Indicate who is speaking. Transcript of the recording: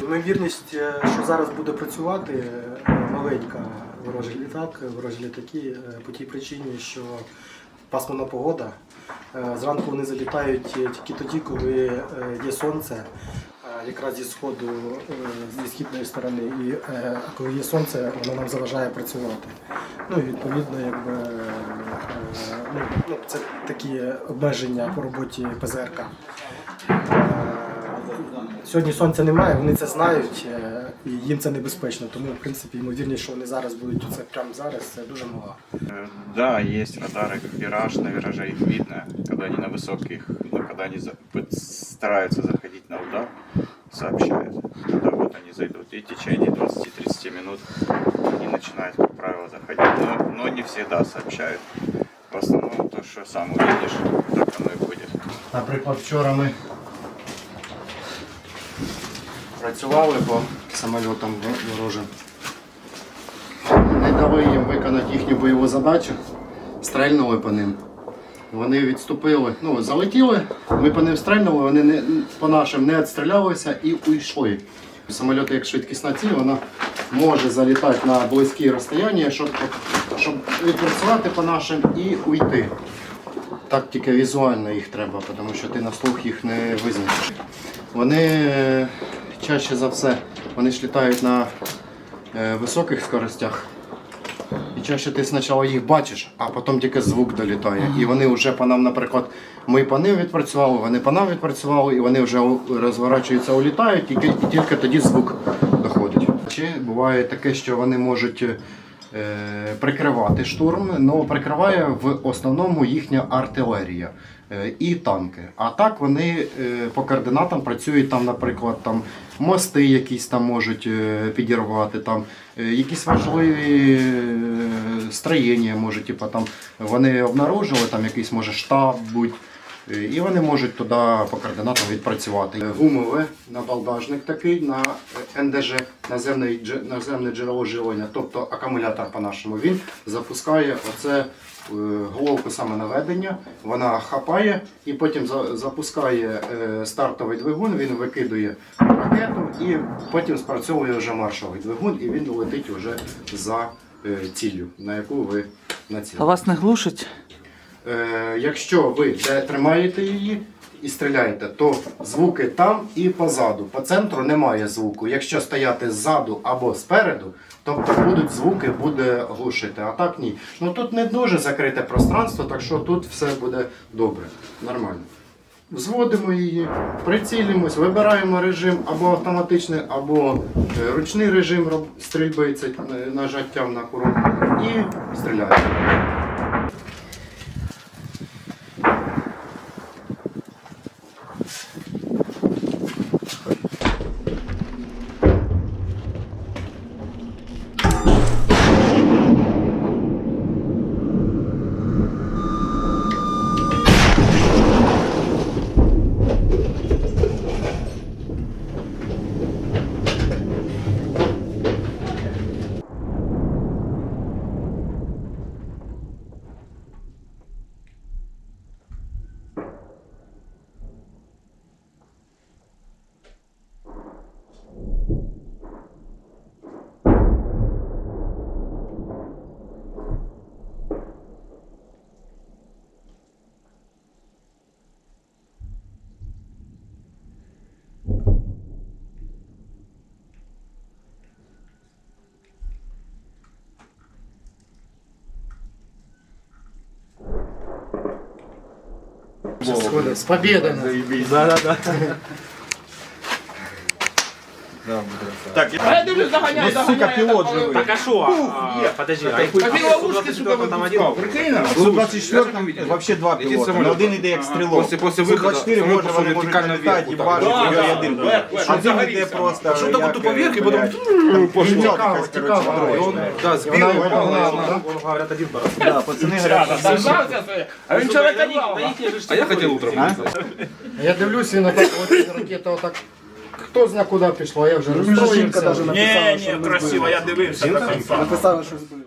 Speaker 1: Ймовірність, е, що зараз буде працювати е, маленька ворожий літак, ворожі літаки е, по тій причині, що пасмурна погода. Зранку вони залітають тільки тоді, коли є сонце якраз зі сходу, е, зі східної сторони. І е, коли є сонце, воно нам заважає працювати. Ну і відповідно, якби е, ну, ну, це такі обмеження по роботі ПЗРК. Е, Сьогодні сонця немає, вони це знають е, і їм це небезпечно. Тому, в принципі, ймовірність, що вони зараз будуть це прямо зараз, це дуже мала.
Speaker 2: Э, Да, есть радары вираж, на вираже их видно, когда они на высоких, ну, когда они за- пыт- стараются заходить на удар, сообщают. Тогда вот они зайдут. И в течение 20-30 минут они начинают, как правило, заходить. Но, но не всегда сообщают. В основном то, что сам увидишь, так оно и будет.
Speaker 3: Наприклад, вчора ми працювали по самольотам в- ворожим. Не дали їм виконати їхню бойову задачу, стрельнули по ним. Вони відступили, ну, залетіли, ми по ним стрельнули, вони не, по нашим не відстрілялися і уйшли. Самоліт як швидкісна ціль, вона може залітати на близькі розстояння, щоб, щоб відпрацювати по нашим і уйти. Так тільки візуально їх треба, тому що ти на слух їх не визначиш. Вони е, чаще за все вони ж літають на е, високих скоростях. І чаще ти спочатку їх бачиш, а потім тільки звук долітає. І вони вже по нам, наприклад, ми по ним відпрацювали, вони по нам відпрацювали, і вони вже розворачуються, улітають, і тільки тоді звук доходить. Чи буває таке, що вони можуть е, прикривати штурм, але прикриває в основному їхня артилерія е, і танки. А так вони е, по координатам працюють там, наприклад, там мости якісь там можуть е, підірвати, там е, якісь важливі е, строєння, може, типу, там вони обнаружили, там якийсь може штаб будь. Е, І вони можуть туди по координатам відпрацювати. Е, Гумове набалдажник такий на е, НДЖ, наземний, дже- наземне джерело живлення, тобто акумулятор по-нашому. Він запускає оце головку саме наведення, вона хапає і потім запускає стартовий двигун, він викидує ракету і потім спрацьовує вже маршовий двигун і він летить вже за ціллю, на яку ви
Speaker 4: А
Speaker 3: націлили.
Speaker 4: вас не глушить?
Speaker 3: Е, якщо ви тримаєте її і стріляєте, то звуки там і позаду. По центру немає звуку. Якщо стояти ззаду або спереду, тобто будуть звуки, буде глушити. А так ні. Ну тут не дуже закрите пространство, так що тут все буде добре, нормально. Взводимо її, прицілимось, вибираємо режим або автоматичний, або е, ручний режим стрільби, е, нажаттям на курок, і стріляємо. С победой!
Speaker 2: Так, я...
Speaker 5: А я дивлюсь, доганяй, доганяй. Сука, пілот живий.
Speaker 6: Так а що? А, Подожди, а
Speaker 5: А він ловушки, сука,
Speaker 6: там один.
Speaker 5: Прикинь, а?
Speaker 6: У 24 вообще два
Speaker 5: Які
Speaker 6: пілоти.
Speaker 5: самоліти?
Speaker 6: Один іде як стрілок.
Speaker 5: Після- після виходу
Speaker 6: 24 може
Speaker 5: самоліт
Speaker 6: вони можуть
Speaker 5: вертикально
Speaker 6: літати і
Speaker 5: вверх,
Speaker 6: бачити,
Speaker 5: отак.
Speaker 6: його
Speaker 5: Да,
Speaker 6: один.
Speaker 5: да, вверх, вверх.
Speaker 6: Іде просто.
Speaker 5: А що так
Speaker 6: як,
Speaker 5: ото поверх, і потім
Speaker 3: тікав,
Speaker 6: коротше,
Speaker 3: да, і
Speaker 5: Да,
Speaker 3: вона- да?
Speaker 6: Говорят, один баран. Да, пацани говорять, що.
Speaker 5: А він вчора казав. А я хотів утром.
Speaker 3: Я дивлюсь, він отак, от ракета отак. Хто зна куди пішло, я вже розстроївся.
Speaker 1: навіть написала,
Speaker 6: Ні,
Speaker 1: що
Speaker 6: ні,
Speaker 1: ми
Speaker 6: красиво,
Speaker 1: збили.
Speaker 6: я дивився.
Speaker 1: Написала, що збили.